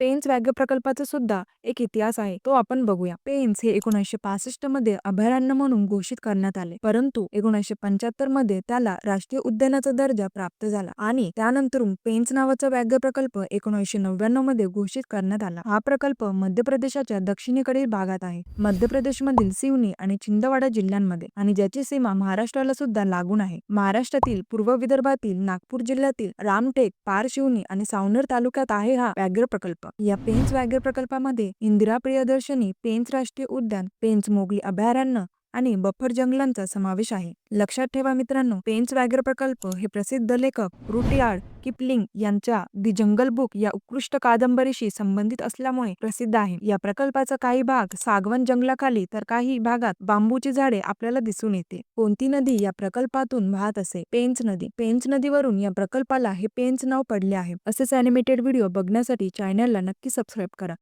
पेंच व्याघ्र प्रकल्पाचा सुद्धा एक इतिहास आहे. तो आपण बघूया. पेन्स हे एकोणीसशे पासष्टमध्ये अभयारण्य म्हणून घोषित करण्यात आले. परंतु एकोणीसशे पंच्याहत्तरमध्ये त्याला राष्ट्रीय उद्यानाचा दर्जा प्राप्त झाला आणि त्यानंतरून पेंच नावाचा व्याघ्र प्रकल्प एकोणीसशे नव्याण्णवमध्ये घोषित करण्यात आला. हा प्रकल्प मध्य प्रदेशाच्या दक्षिणेकडील भागात आहे. मध्य प्रदेशमधील सिवनी आणि छिंदवाडा जिल्ह्यांमध्ये आणि ज्याची सीमा महाराष्ट्राला सुद्धा लागून आहे. महाराष्ट्रातील पूर्व विदर्भातील नागपूर जिल्ह्यातील रामटेक पारशिवनी आणि सावनेर तालुक्यात आहे हा व्याघ्र प्रकल्प. या पेंच व्याघ्र प्रकल्पामध्ये इंदिरा प्रियदर्शनी पेंच राष्ट्रीय उद्यान पेंच मोगली अभयारण्य आणि बफर जंगलांचा समावेश आहे. लक्षात ठेवा मित्रांनो पेंच व्याघ्र प्रकल्प हे प्रसिद्ध लेखक रुटियार्ड किपलिंग यांच्या दि जंगल बुक या उत्कृष्ट कादंबरीशी संबंधित असल्यामुळे प्रसिद्ध आहे. या प्रकल्पाचा काही भाग सागवन जंगलाखाली तर काही भागात बांबूची झाडे आपल्याला दिसून येते. कोणती नदी या प्रकल्पातून वाहत असे? पेंच नदी. पेंच नदीवरून या प्रकल्पाला हे पेंच नाव पडले आहे. असेच अॅनिमेटेड व्हिडिओ बघण्यासाठी चॅनलला नक्की सबस्क्राईब करा.